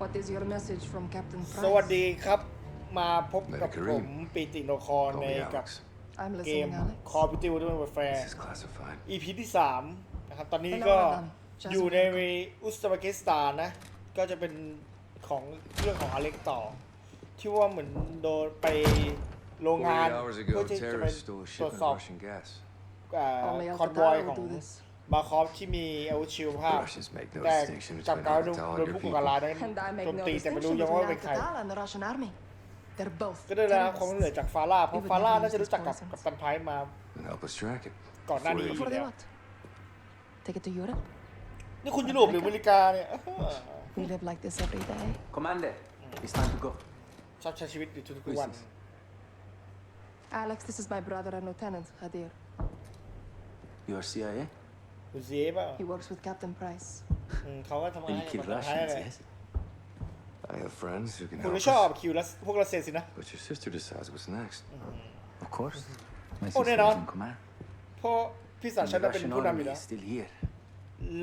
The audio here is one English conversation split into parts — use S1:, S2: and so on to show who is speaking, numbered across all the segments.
S1: What is your message from Captain
S2: สวัส
S1: Price?
S2: ดีครับ มาพบกับ
S3: Medicare
S2: ผมปีติโนคอน
S3: Call
S2: ใน
S3: me
S2: กับ
S3: Alex.
S1: I'm
S2: เกม
S1: listening, Alex.
S2: Call of Duty Modern Warfare
S3: This is classified.
S2: EP ที่ 3 นะครับ ตอนนี้
S1: Hello,
S2: ก็
S1: madam. Jasmine.
S2: อยู่ในอุซเบกิสถานนะ ก็จะเป็นของเรื่องของอเล็กต่อ ที่ว่าเหมือนโดนไปโรงงาน
S3: 48 hours
S2: เพื่
S3: ago,
S2: อที่จะไป
S3: terrorists stole a
S2: ตรวจ
S3: shipment
S2: สอบ
S3: of Russian gas.
S1: Only
S2: คอนวอย
S1: Al-Qatar
S2: ของ
S1: will do this.
S2: บาคอฟที่มีอาวุธชิวภาพ
S3: Russians make no
S2: แต่
S3: distinction
S2: จับ
S3: between
S2: เขาโดย
S3: Al-Qatar
S2: โด
S3: and
S2: ย
S3: your
S2: ผู้ก่อการร้าย
S3: people.
S2: นั้น
S1: And I
S2: โจ
S1: make
S2: ม
S1: no
S2: ตีแต่ไม่รู้
S1: distinction
S2: ยัง
S1: between
S2: ว่าเป็นใคร
S1: Al-Qatar and the Russian army. They're both
S2: ก็ได้รับความช่วยเหลือ
S1: terrorists.
S2: จากฟาร่าเพราะ
S1: We would
S2: ฟาร่า
S1: never
S2: น่าจะ
S1: use
S2: รู้จักกับ
S1: these
S2: กัปตันไพร์มา
S3: And help us track it.
S2: ก่อนหน้านี้
S3: Before
S2: อยู่
S1: For the
S2: แล้ว
S1: what? Take it to Europe?
S2: นี่คุณยุโรปหรืออเมริกาเนี่ย
S1: We live like this every day.
S4: Commander, it's time to go.
S2: ชอบใช้ชีวิตอยู่ทุกๆวัน
S1: Alex, this is my brother and Lieutenant Hadir.
S4: You are CIA?
S2: คุณเสียเปล่า
S1: He works with Captain Price.
S2: อืมเขาก็ทำงาน
S4: And
S2: ให้
S4: you
S2: กับ
S4: kill
S2: กัปตันไพร์
S4: Russians,
S2: เลย
S4: yes?
S3: I have friends who can
S2: คุณ
S3: help
S2: ก็ชอบ
S3: us.
S2: คิวรัสพวกรัสเซียสินะ
S3: But your sister decides what's next.
S4: Of course. My
S2: Oh,
S4: sister
S2: no, no.
S4: is in command.
S2: เพราะพี่สาว
S4: And
S2: ฉัน
S4: the
S2: น่ะเป็น
S4: Russian
S2: ผู้นำอ
S4: army
S2: ยู่แล้ว
S4: is still here.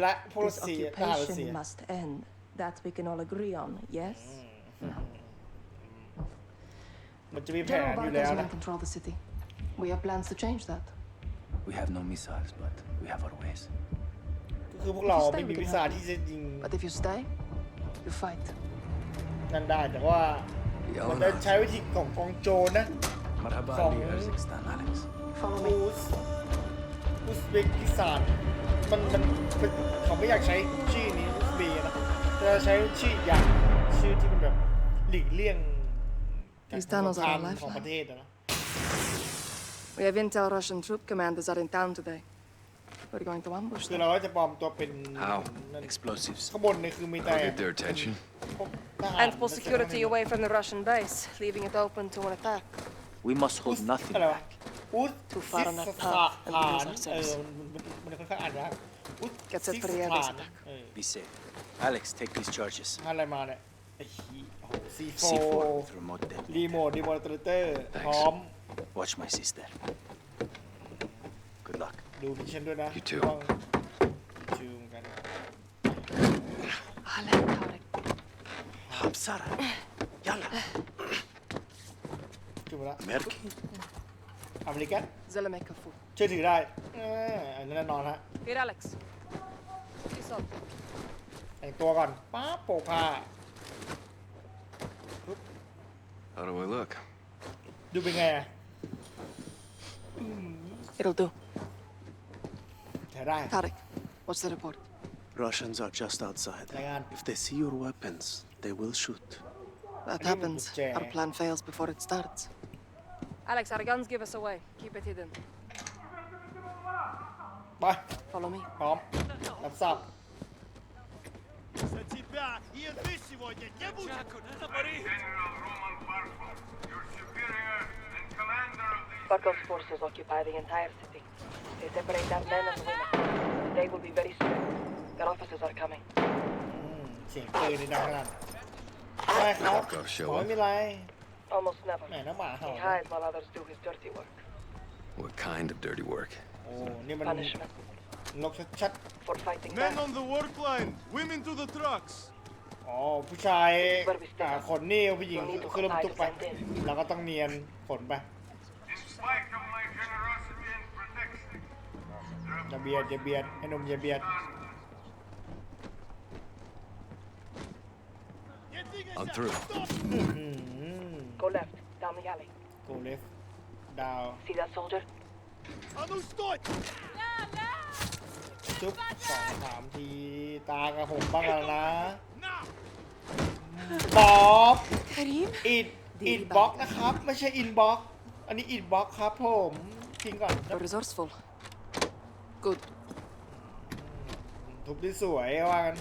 S2: และพวกรั
S1: This
S2: สเซียทหารรัสเซีย
S1: occupation must end. That we can all agree on, yes?
S2: มันจะมีแผ
S1: General
S2: นอยู่แล้ว
S1: Barker's
S2: นะ
S1: men control the city. We have plans to change that.
S4: We have no missiles, but we have our ways.
S2: ก็คือพวกเราไม่มีวิสาที่จะยิง
S1: But if you stay, you fight.
S2: นั่นได้แต่ว่ามันจะใช้วิธีของกองโจรนะ
S4: Marhaba
S2: From-
S4: Ali Urzikstan, Alex.
S1: Follow
S2: อุ
S1: me.
S2: ซอุซเบกิสถานมันมันมันเขาไม่อยากใช้ชื่อนี้อุซเบย์นะจะใช้ชื่ออย่างชื่อที่มันแบบหลีกเลี่ยงการ
S1: These tunnels are
S2: สงคราม
S1: our lifeline.
S2: ของประเทศอะนะ
S1: We have intel Russian troop commanders are in town today. We're going to ambush
S2: คือ
S1: them.
S2: เราก็จะปลอมตัวเป็น
S3: How?
S2: นั่น
S4: Explosives.
S2: ข้างบนเนี่ยคือมีแต่
S3: I'll get their attention.
S2: พวกทหาร
S1: And pull security away from the Russian base, leaving it open to an attack.
S4: We must
S2: อุ
S4: hold
S2: ซ
S4: nothing
S2: อะไรวะ
S4: back.
S2: อุซ
S1: Too far on
S2: ซิ
S1: that
S2: สถา
S1: path and we
S2: ฐาน
S1: lose
S2: เออ
S1: ourselves.
S2: มันมันมันค่อนข้างอ่านยากอุซ
S1: Gets
S2: ซิ
S1: it
S2: ส
S1: for the
S2: ถา
S1: others
S2: น
S1: back.
S2: เออ
S4: Be safe. Alex, take these charges.
S2: อะไรมาเนี่ยไอ้ขี้โอ้โหซีโฟ
S4: C4 with remote
S2: รี
S4: detonator.
S2: โมทรีโมทเตอร์
S3: Thanks.
S2: พร้อม
S4: Watch my sister. Good luck.
S2: ดูดิฉันด้วยนะ
S3: You too.
S2: ต้องชูเหมือนกัน
S1: Alec, Alec.
S4: Hapsara. Yalla.
S2: ชูมาละ
S4: Merki.
S2: อเมริกัน
S1: Zelemek Kafu.
S2: เชื่อถือได้เอออันนั้นแน่นอนฮะ
S1: Here, Alex. Peace out.
S2: แต่งตัวก่อนป๊าบโปกผ้า
S3: How do I look?
S2: ดูเป็นไงอะ
S1: It'll do.
S2: ถ่ายได้
S1: Tarek, what's the report?
S5: Russians are just outside.
S2: Hang on.
S5: If they see your weapons, they will shoot.
S1: That
S2: I
S1: happens.
S2: didn't check.
S1: Our plan fails before it starts. Alex, our guns give us away. Keep it hidden.
S2: ไป
S1: Follow me.
S2: พร้อมรับทราบ
S6: За тебя и еды сегодня не будет!
S7: General Roman Barkov, your superior and commander of the
S1: Barkov's forces occupy the entire city. They separate our men and women. The day will be very strict. Their officers are coming.
S2: อืมเสียงปืนในดังขนาดไม่ครับ
S3: Barkov show
S2: ขอไม่
S3: up?
S2: มีไร
S1: Almost never.
S2: แหมน้ำหมาเห่า
S1: He hides while others do his dirty work.
S3: What kind of dirty work?
S2: โอ้นี่มัน
S1: Punishment
S2: ลกชัด
S1: for fighting
S6: Men
S1: back.
S6: on the work line! Women to the trucks!
S2: ๆอ๋อผู้ชายอ่าขนนี่ผู้หญิงคือรถบรรทุกไปเราก็ต้องเนียนขนไป อย่าเบียดอย่าเบียดไอ้หนุ่มอย่าเบียด
S6: อื้
S3: อหื
S6: อ
S1: Go left, down the alley.
S2: กูเลฟดาว
S1: See that soldier?
S2: จุ๊บสองสามที ตากระหมบ้างแล้วนะบ๊อบ
S1: Karim?
S2: อินอิดบ็อกนะครับ ไม่ใช่อินบ็อก อันนี้อินบ็อกครับผม ทิ้งก่อน
S1: You're resourceful. กุด
S2: ทุบได้สวยว่ากัน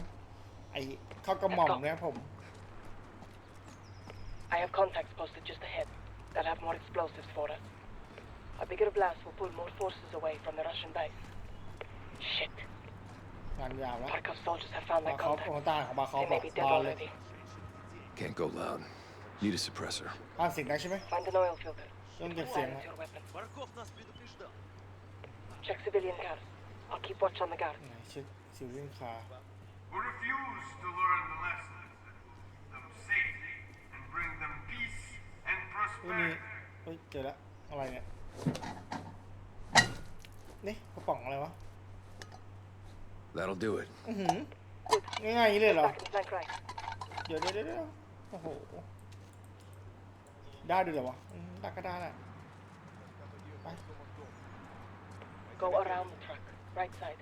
S2: ไอ้เข้ากระหม่อมนะครับผม
S1: I have contacts posted just ahead that have more explosives for us. A bigger blast will pull more forces away from the Russian base. Shit.
S2: งานยาวแล้ว
S1: Barkov soldiers have found my
S2: contacts.
S1: They may be dead already.
S3: Can't go loud. Need a suppressor.
S1: Find an oil filter.
S2: ต้องเก็บ Quiet เสียงนะ
S1: Check civilian cars. I'll keep watch on the guard.
S7: refuse to learn the
S2: lesson, them safety, and bring them peace and prosperity.
S3: That'll do it.
S2: อื้อหือ
S1: Good. the Right side.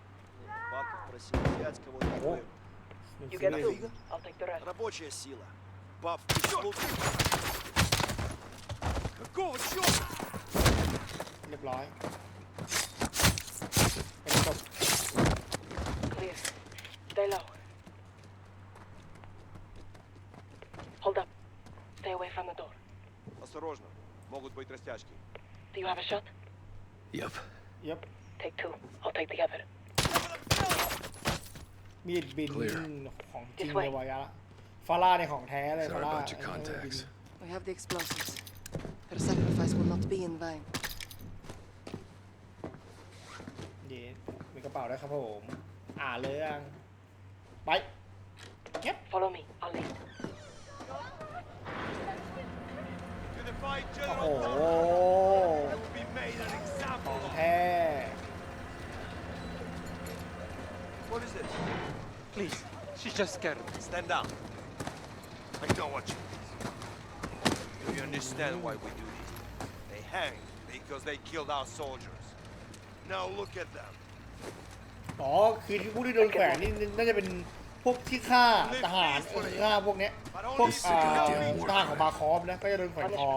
S6: Баков просил взять
S2: кого-нибудь.
S1: You get two. I'll take the rest.
S6: Рабочая сила. Баф. Какого черта?
S2: Не блай.
S1: Clear. Stay low. Hold up. Stay away from the door.
S6: Осторожно. Могут быть растяжки.
S1: Do you have a shot?
S3: Yep.
S2: Yep.
S1: Take two. I'll take the other.
S2: มีดบิน
S3: Clear
S2: ของจริงเลยวะยะฟาร่าในของแท้เลย
S3: These
S2: ฟา
S3: are a
S2: ร่า
S3: bunch of contacts.
S8: We have the explosives. Their sacrifice will not be in vain.
S2: เย็นมีกระเป๋าด้วยครับผม อ่าเรื่องไปเก็บ
S1: Follow me. I'll lead.
S6: Unified
S2: โอ้
S6: General
S2: โห
S6: Command will be made an
S2: ข
S6: example
S2: อง
S6: of.
S2: แท้
S6: What is it?
S9: Please, she's just scared.
S6: Stand down. I know what you mean. Do you understand why we do this? They hang because they killed our soldiers. Now look at them.
S2: อ๋อ คือที่ผู้ที่โดนแขวนนี่น่าจะเป็นพวกที่ฆ่าทหารเออฆ่าพวกเนี้ยพวกอ่าทหารของบาคอฟนะ ก็จะโดนแขวนคอ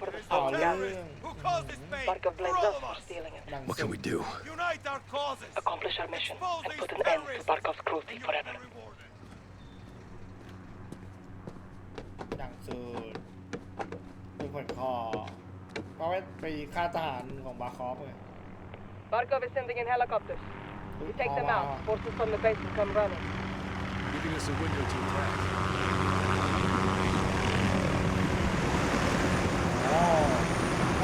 S1: For the
S2: Oh,
S1: stolen
S2: yeah.
S1: gathering.
S6: Who caused this pain?
S1: Barkov
S6: For
S1: blames
S6: all
S1: us
S6: of
S1: for
S6: us.
S1: stealing it.
S2: ดัง
S3: What
S2: สุ
S3: can
S2: ด
S3: we do?
S6: Unite our causes.
S1: Accomplish our mission
S6: Expose
S1: and
S6: these
S1: put an end to
S6: terrorists.
S1: Barkov's cruelty
S6: and you'll
S1: forever.
S6: be rewarded.
S2: ดังสุดเป็นผลคอเพราะว่าไปฆ่าทหารของบาคอฟไง
S1: Barkov is sending in helicopters. You take them out. Forces from the base will come running.
S3: Giving us a window to attack.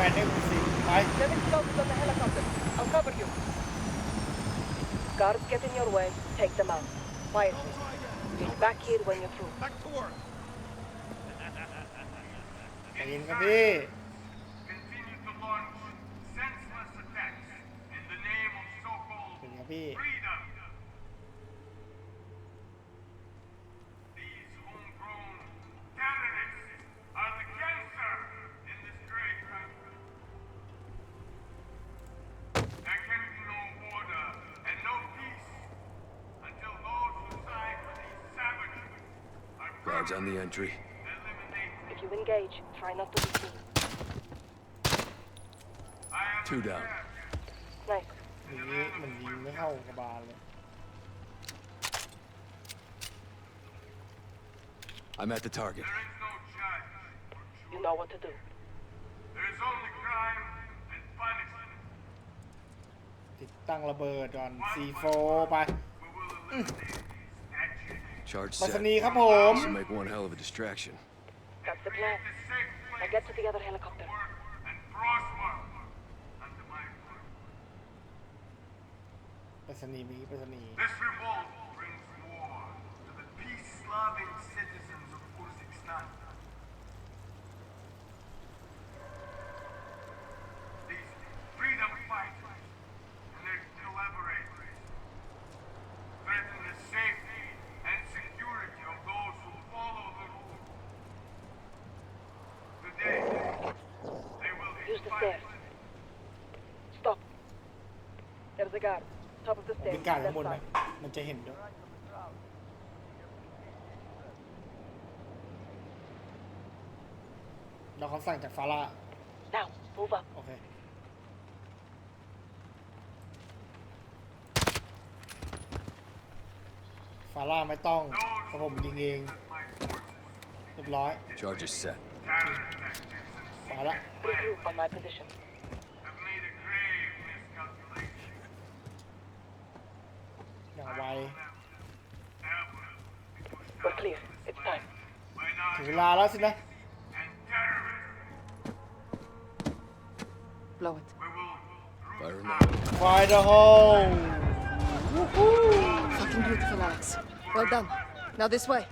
S2: and everything.
S1: I... $7,000 on the helicopter. I'll cover you. Guards get in your way. Take them out. Quietly. We'll be back here when you're through.
S6: Back to work.
S2: Ayun ka, be.
S7: Continue to launch senseless attacks in the name of so-called
S3: Guards on the entry.
S7: eliminated.
S1: If you engage, try not to be seen.
S7: I am
S3: Two down.
S1: Nice.
S2: หนีมันยิงไม่เข้ากระบาลเลย
S3: I'm at the target.
S7: There is no judge or jury.
S1: You know what to do.
S7: There is only crime and punishment.
S2: ติดตั้งระเบิดก่อน C4 ไป
S3: Charge
S2: ปัส
S3: set.
S2: นีครับผม
S3: This will make one hell of a distraction.
S1: That's the plan.
S7: It's a safe
S1: Now
S7: place
S1: get to the other helicopter.
S7: to work and prosper under my foot.
S2: ปัสนีมีปัสนี
S7: This revolt brings war to the peace-loving
S1: There's a guard. Top of the
S2: ผม
S1: stairs.
S2: พิการข้าง
S1: Left
S2: บนไหม
S1: side.
S2: มันจะเห็นด้วยเราเขาสั่งจากฟาร่า
S1: Now, move up.
S2: โอเค ฟาร่าไม่ต้องเพราะผมยิงเองเรียบร้อย
S3: Charges set.
S7: terror tactics and
S2: มาละ
S1: Regroup on my position. time.
S7: by
S2: ถึง
S7: Nazi
S2: เวลาแล้วสินะ
S7: and terrorists.
S8: Blow it.
S7: We will
S3: Fire
S7: root
S3: him
S7: out
S3: out.
S2: ไฟเดอะโฮ
S8: Fucking beautiful, Alex. Well done. Now this way.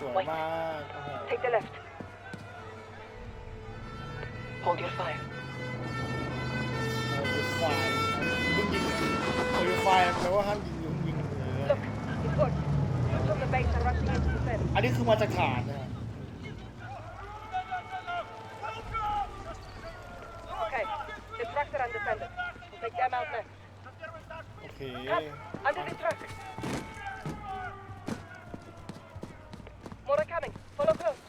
S2: สวยมากโอ้โห
S1: Take the left. Hold your fire.
S2: โอ้ยไฟมึงยิง โอ้ยไฟแปลว่าห้ามยิงยุงยิงเลย
S1: Look, it's worked. Troops from the base are rushing into the fence.
S2: อันนี้คือมาจากฐานนะ
S1: Okay, the trucks are undefended. We'll take them out next.
S2: โอเค
S1: Cut! Under the truck! More are coming. Follow close.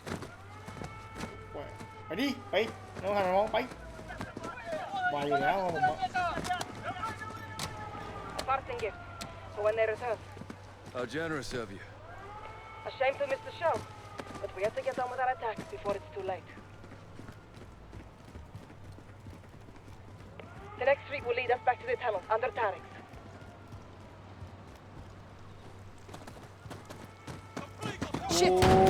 S2: ไปดิไปน้องหันมามองไปวายอยู่แล้วผมว่า
S1: A parting gift for when they return.
S3: How generous of you.
S1: A shame to miss the show, but we have to get on with our attack before it's too late. The next street will lead us back to the tunnel under Tarek's.
S8: Shit!
S2: โ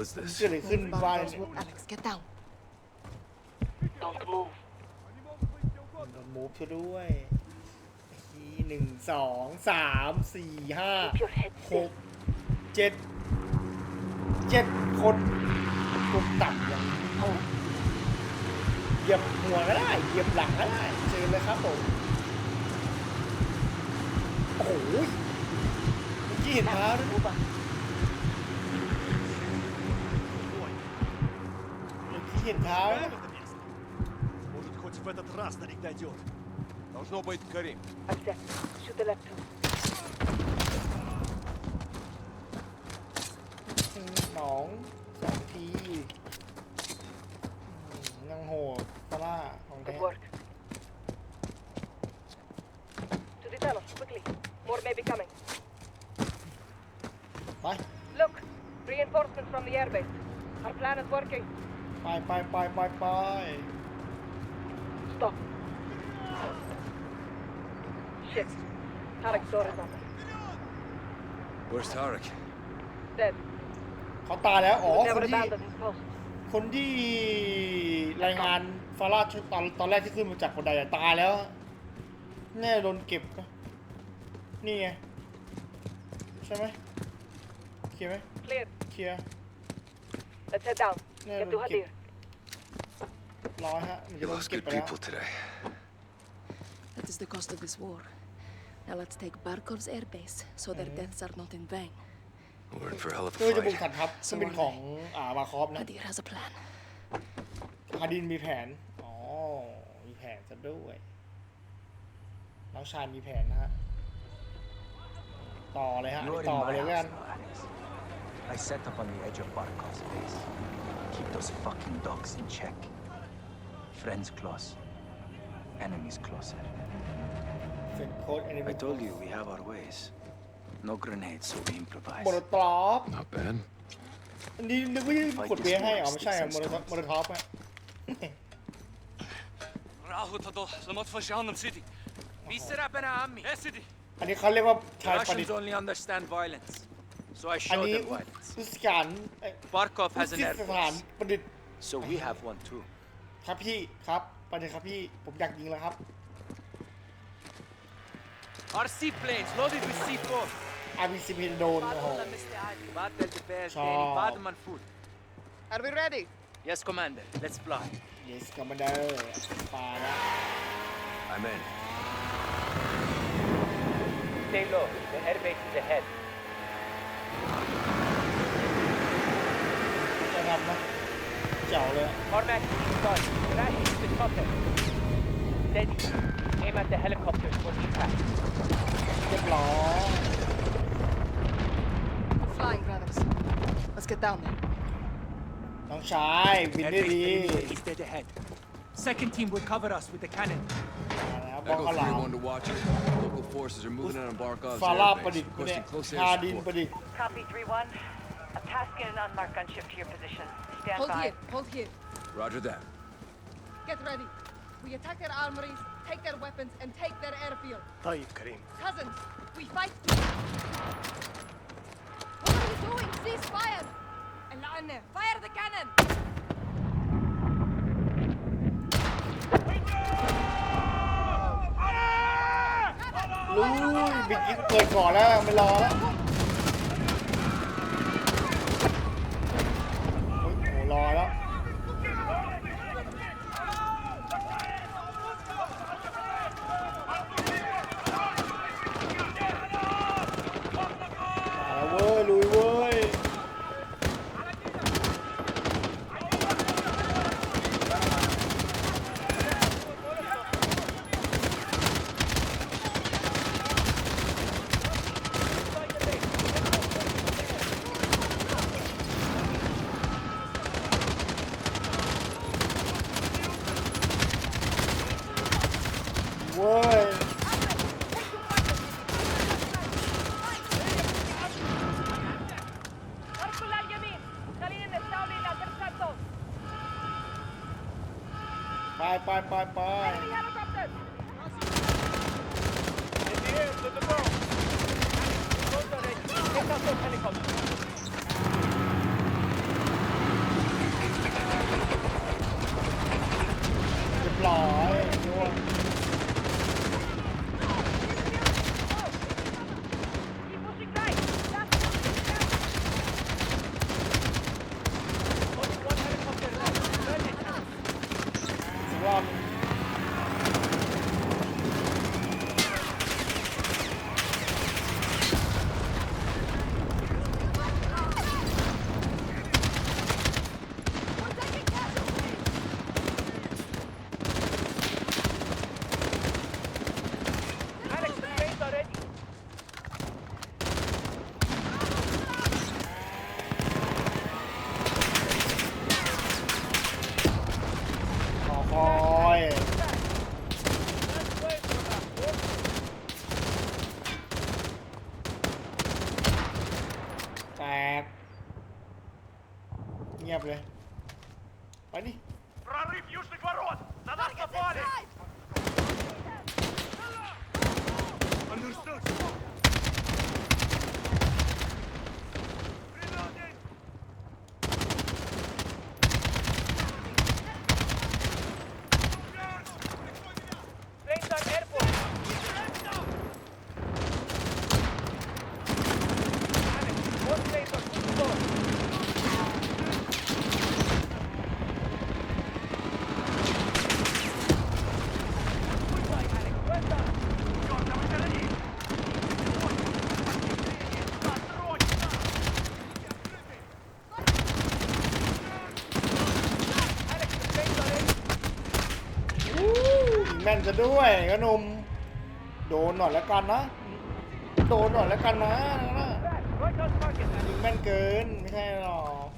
S2: hell
S3: is
S2: เกิด
S3: this?
S2: อะไรขึ้นบ้าน
S8: Barco's wood, Alex, get down.
S1: Don't move.
S2: โดนมูฟช่วยด้วยทีหนึ่งสองสามสี่ห้า
S1: Keep your head
S2: ห
S1: still.
S2: กเจ็ดเจ็ดคนกลุ่มต่ำอย่างนี้เอาเหยียบหัวก็ได้เหยียบหลังก็ได้เจอเลยครับผมโอ้โหเมื่อกี้เห็นเท้าด้วย
S1: Move up.
S2: Китаю.
S6: Может, хоть в этот раз до них дойдет. Должно быть
S1: горим. Мóng, ну,
S2: ไปไปไปไป
S1: Stop. Shit. Tarek's door is open.
S3: Where's Tarek?
S1: Dead.
S2: เขาตายแล้ว
S1: He
S2: อ๋อ
S1: would
S2: ค
S1: never
S2: นที่
S1: abandon his post.
S2: คนที่รายงานฟาร่าชุดตอนตอนแรกที่ขึ้นมาจากบันไดอะตายแล้วแน่โดนเก็บปะนี่ไง ใช่ไหมเคลียร์ไหม
S1: Clear.
S2: เคลียร์
S1: Let's head down.
S2: Yeah,
S1: Get to
S2: we'll
S1: Hadir.
S2: ร้อยฮะมัน
S3: You
S2: จะโดน
S3: lost
S2: เก็บ
S3: good
S2: ไปแล้ว
S3: people today.
S8: That is the cost of this war. Now let's take Barkov's airbase so their deaths are not in vain.
S3: We're in for a hell of
S2: คือ
S3: a
S2: จะบุก
S3: fight.
S2: ฐานทัพซึ่งเป็นของอ่ามาคอฟนะ
S8: Hadir has a plan.
S2: ฮาดินมีแผน อ๋อ มีแผนซะด้วย น้องชายมีแผนนะฮะ ต่อเลยฮะ
S4: You're in
S2: ต่อไป
S4: my
S2: เลยแล้วกัน
S4: house now, Alex. I set up on the edge of Barkov's base. Keep those fucking dogs in check. Friends close. Enemies closer.
S2: เซ็นโค้ดแอนิเม
S4: I told you we have our ways. No grenades, so we improvise.
S2: โมโนตรอฟ
S3: Not bad.
S2: อันนี้นึกว่าจะกดเบียร์ให้อ๋อไม่ใช่อะโมโนโมโนทอฟอะ
S9: راهو لما تفجعنا سيدي
S4: بيسرع بنا عمي.
S9: يا سيدي
S2: อันนี้เขาเรียกว่าชายประดิษ
S4: Russians
S2: ฐ์
S4: only understand violence. So I
S2: อัน
S4: show
S2: นี้
S4: them violence.
S2: อุสการเอ้ย
S4: Barkov
S2: อุ
S4: has
S2: ส
S4: an
S2: สถาน
S4: airbase.
S2: ประดิษฐ์
S4: So we have one too.
S2: ครับพี่ครับประเด็นครับพี่ผมอยากยิงแล้วครับ
S4: Our seaplanes loaded with C4.
S2: RPC เพนโดนโอ้โห
S4: Battle the bears,
S2: Ciao.
S4: Danny. Badman and food.
S8: Are we ready?
S4: Yes, Commander. Let's fly.
S2: yes commander ปาแล้ว
S3: I'm in.
S4: Stay low. The airbase is ahead.
S2: จะทำนะ เจ๋วเลย
S4: Cormac, start. Crash the cutter. Steady. Aim at the helicopters for impact.
S2: เรียบร้อย
S8: Flying brothers. Let's get down there.
S2: น้องชายบินได้
S4: Airbase
S2: ดี
S4: perimeter is dead ahead. Second team will cover us with the cannon.
S2: มาแล้วบอก
S3: Echo
S2: กหลาม
S3: 3-1 to watch it. Local forces are moving in on Barkov's
S2: ฟาร่าประ
S3: airbase,
S2: ดิษฐ์เนี่ย
S3: requesting close
S2: ฮา
S3: air
S2: ดิน
S3: support.
S2: ประดิษฐ์
S1: Copy 3-1. I'm tasking an unmarked gunship to your position. Stand
S8: Hold
S1: by.
S8: here, hold here.
S3: Roger that.
S8: get ready. We attack their armories, take their weapons, and take their airfield.
S5: طيب كريم
S8: Cousins, we fight to... What are you doing? Cease fire! العنة, fire the cannon!
S10: ลุยบิ๊กเกิดก่อนแล้วไม่รอแล้ว ไปไป เงี นจะด้วยกระหนุ่มโดนหน่อยแล้วกันนะ โดนหน่อยแล้วกันนะนะยิงแม่นเกินไม่ใช่หรอก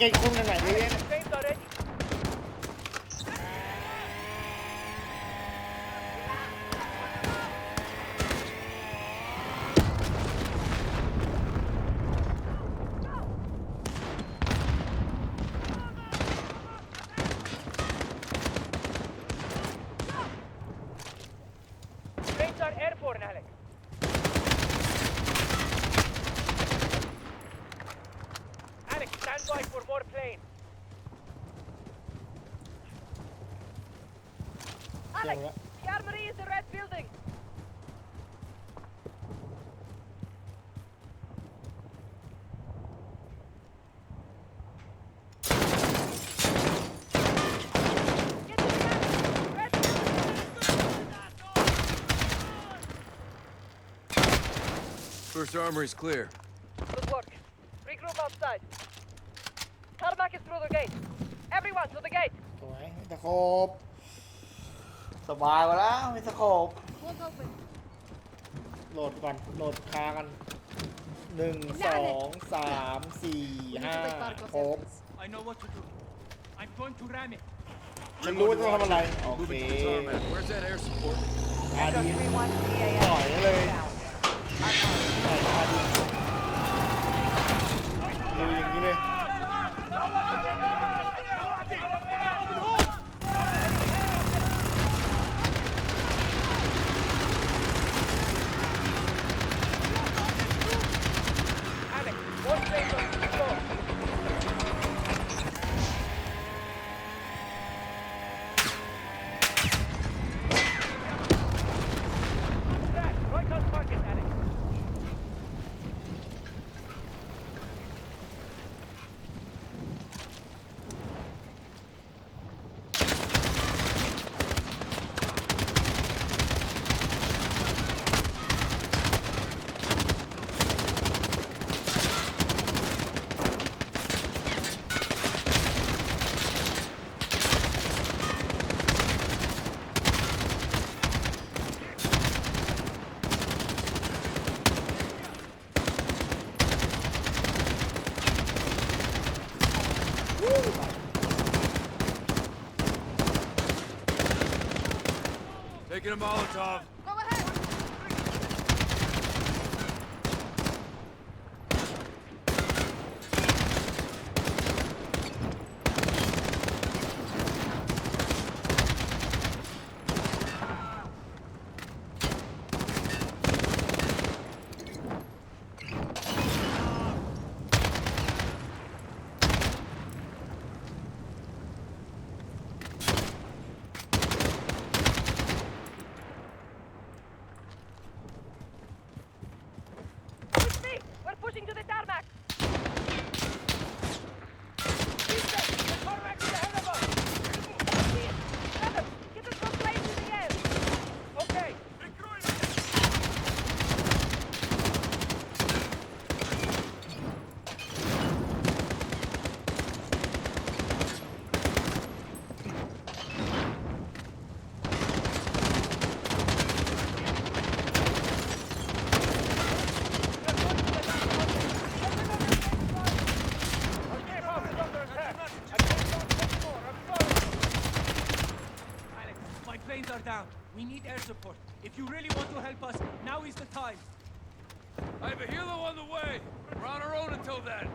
S10: เก่งคุ้มไหนๆเลยเนี่ย
S3: First armory's clear.
S1: Good work. Regroup outside. Tarmac is through the gate. Everyone to the gate.
S2: สวยมีตะโคบสบายกว่าแล้วมีตะโคบ
S11: Won't open.
S2: โหลดก่อน โหลดคากันหนึ่งสองสามสี่
S11: We need
S2: ห้า
S11: to take Barkov's
S2: ครบ
S11: airbase.
S9: I know what to do. I'm going to ram it.
S2: ฉันรู้ว่าจะทำอะไร โอเค
S3: Moving to the tarmac. Where's that air support?
S2: อาดี
S1: 3-1
S2: ต่อยได้เลย
S1: down.
S2: ต่อยอาดีดูอย่างนี้เลย
S3: Molotov.
S9: Support. If you really want to help us, now is the time.
S3: I have a helo on the way. We're on our own until then.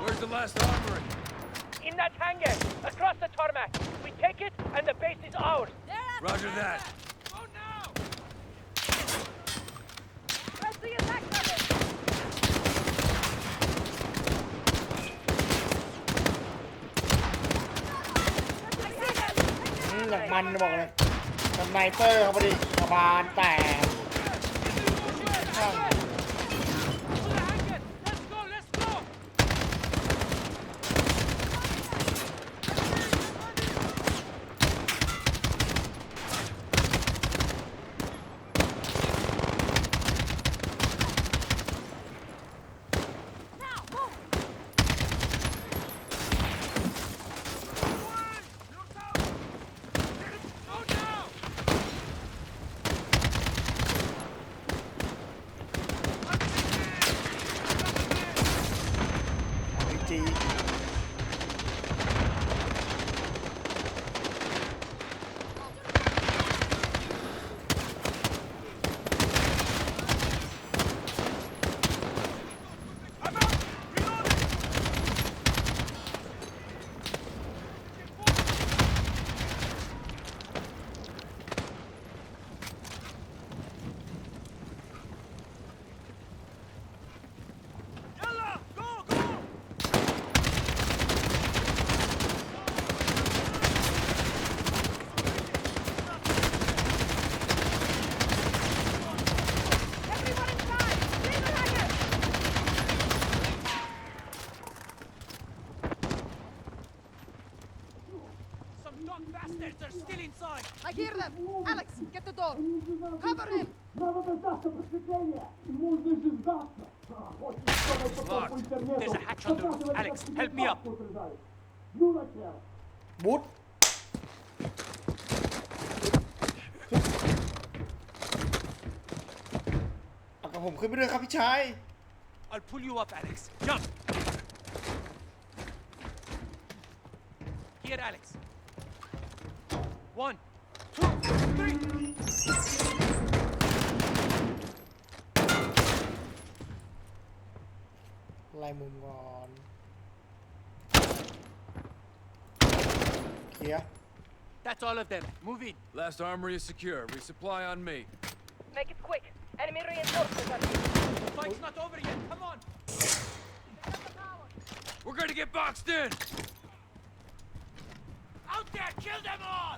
S3: Where's the last armory?
S1: In that hangar, across the tarmac. We take it, and the base is ours.
S3: Roger that.
S2: มันบอกเลยสไนเปอร์เขาพอดีกระบาลแตก
S9: bastards are still inside!
S11: I hear them! Alex, get the door! Cover him!
S9: There's a hatch on the roof. Alex, help me up!
S2: What? i
S9: I'll pull you up, Alex. Jump! Here, Alex.
S2: ไล่มุมก่อนเคลียร์
S9: That's all of them. Move in.
S3: Last armory is secure. Resupply on me.
S1: Make it quick. Enemy reinforcements are here.
S9: The fight's not over yet. Come on.
S3: We're gonna get boxed in!
S9: Out there. Kill them all.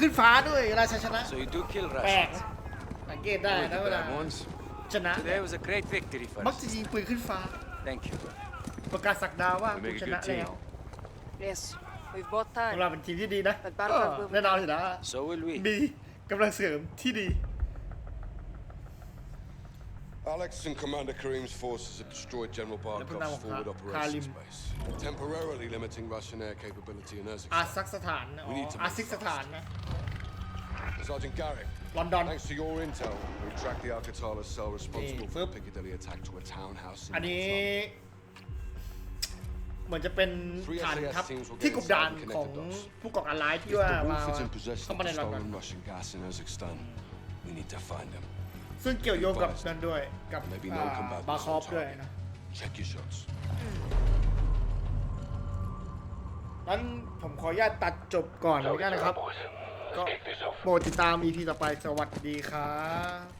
S2: ขึ้นฟ้าด้วยเวลาชัยชนะ
S4: So you do kill
S2: แปลก
S4: Russians.
S2: สังเกตได้นะเวลา
S3: Bad ones.
S2: ชนะ
S4: Today was a great victory for
S2: มัก
S4: us.
S2: จะยิงปืนขึ้นฟ้า
S4: Thank you.
S2: ประกาศสักดาว่า
S3: We make
S2: กู
S3: a
S2: ชนะ
S3: good
S2: แล้
S3: team.
S2: ว
S1: Yes, we've bought
S2: พวกเรา
S1: time.
S2: เป็นทีมที่ดีนะ
S1: แต่บ้าน
S2: ก็
S1: เราเพิ่ม
S2: แน่นอนสินะ
S4: So will we.
S2: ดีกำลังเสริมที่ดี
S12: Alex and Commander Karim's forces have destroyed General Barkov's forward operations base, temporarily limiting Russian air capability in
S2: อา
S12: Urzikstan.
S2: ซักสถานอ๋อ
S12: We need to
S2: อาซิกสถานนะ
S12: Sergeant Garrick,
S2: ลอนดอน
S12: thanks to your intel, we tracked the Alcatala cell responsible for
S2: Hey,
S12: the Piccadilly attack to a townhouse in
S2: อันนี้
S12: North
S2: เหมือนจะเป็นฐานทัพที่กบดานของผู้ก่อการร้ายที่
S12: If
S2: ว่า
S12: the
S2: มา
S12: roof is in possession
S2: เข้า
S12: of
S2: มาใน
S12: the
S2: ลอนดอน
S12: stolen Russian gas in Urzikstan, we need to find them.
S2: ซึ่งเกี่ยวโยงกับนั่นด้วยกับ
S12: Maybe
S2: อ่า
S12: no combatants
S2: บาคอฟ
S12: on
S2: ด้วย
S12: target.
S2: นะ
S12: Check your shots.
S2: นั้นผมขออนุญาตตัดจบก่อนแล้วกันนะครับ ก็โปรดติดตาม EP ต่อไปสวัสดีครับ